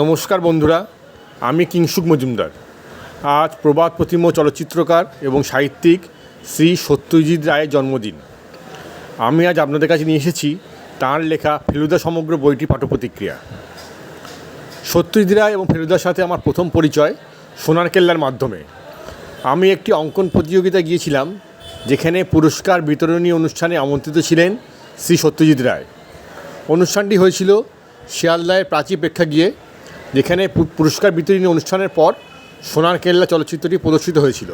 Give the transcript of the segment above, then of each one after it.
নমস্কার বন্ধুরা, আমি কিংসুক মজুমদার। আজ প্রবাদ প্রতিম চলচ্চিত্রকার এবং সাহিত্যিক শ্রী সত্যজিৎ রায়ের জন্মদিন। আমি আজ আপনাদের কাছে নিয়ে এসেছি তাঁর লেখা ফেলুদা সমগ্র বইটি পাঠপ্রতিক্রিয়া সত্যজিৎ রায় এবং ফেলুদার সাথে আমার প্রথম পরিচয় সোনার কেল্লার মাধ্যমে। আমি একটি অঙ্কন প্রতিযোগিতায় গিয়েছিলাম, যেখানে পুরস্কার বিতরণী অনুষ্ঠানে আমন্ত্রিত ছিলেন শ্রী সত্যজিৎ রায়। অনুষ্ঠানটি হয়েছিল শিয়ালদায়ের প্রাচী প্রেক্ষাগৃহে যেখানে পুরস্কার বিতরণী অনুষ্ঠানের পর সোনার কেল্লা চলচ্চিত্রটি প্রদর্শিত হয়েছিল।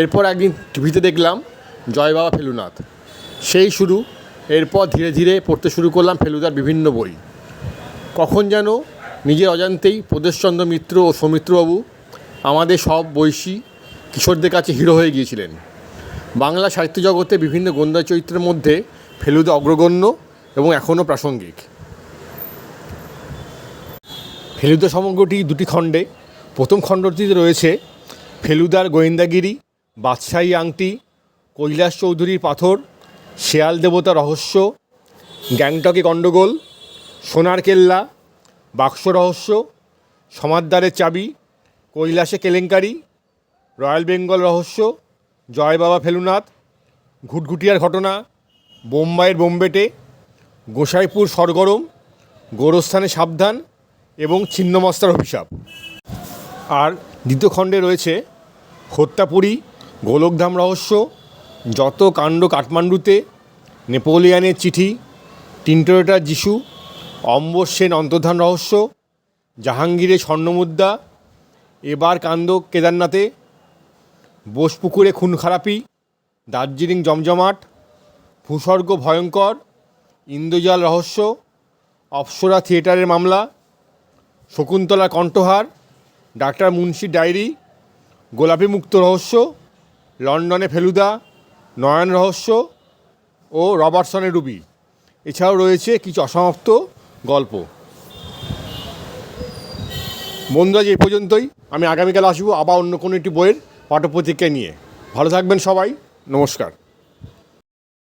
এরপর একদিন টিভিতে দেখলাম জয় বাবা ফেলুনাথ সেই শুরু। এরপর ধীরে ধীরে পড়তে শুরু করলাম ফেলুদার বিভিন্ন বই। কখন যেন নিজের অজান্তেই প্রদেশচন্দ্র মিত্র ও সৌমিত্রবাবু আমাদের সব বয়সী কিশোরদের কাছে হিরো হয়ে গিয়েছিলেন। বাংলা সাহিত্য জগতে বিভিন্ন গোন্দা চরিত্রের মধ্যে ফেলুদা অগ্রগণ্য এবং এখনও প্রাসঙ্গিক। ফেলুদা সমগ্রটি দুটি খণ্ডে। প্রথম খণ্ডটিতে রয়েছে ফেলুদার গোয়েন্দাগিরি, বাদশাহী আংটি, কৈলাস চৌধুরীর পাথর, শেয়াল দেবতা রহস্য, গ্যাংটকে গণ্ডগোল, সোনার কেল্লা, বাক্স রহস্য, সমাদদারের চাবি, কৈলাসে কেলেঙ্কারি, রয়্যাল বেঙ্গল রহস্য, জয় বাবা ফেলুনাথ, ঘুটঘুটিয়ার ঘটনা, বোম্বাইয়ের বোম্বেটে, গোসাইপুর সরগরম, গোরস্থানে সাবধান এবং ছিন্নমস্তার অভিশাপ। আর দ্বিতীয় খণ্ডে রয়েছে হত্যাপুরী, গোলকধাম রহস্য, যত কাণ্ড কাঠমান্ডুতে নেপোলিয়ানের চিঠি, টিন্টোরেটার যিশু, অম্বর সেন অন্তর্ধান রহস্য, জাহাঙ্গীরের স্বর্ণমুদ্রা, এবার কান্দ কেদারনাথে, বোসপুকুরে খুন খারাপি দার্জিলিং জমজমাট, ভূস্বর্গ ভয়ঙ্কর ইন্দ্রজাল রহস্য, অপ্সরা থিয়েটারের মামলা শকুন্তলা কণ্ঠহার, ডাক্তার মুন্সি ডায়েরি, গোলাপি মুক্ত রহস্য, লন্ডনে ফেলুদা, নয়ন রহস্য ও রবার্টসনের রুবি। এছাড়াও রয়েছে কিছু অসমাপ্ত গল্প। বন্ধুরা এই পর্যন্তই। আমি আগামীকাল আসব আবার অন্য কোনো একটি বইয়ের পাঠ্যপ্রতিক্রিয়া নিয়ে। ভালো থাকবেন সবাই। নমস্কার।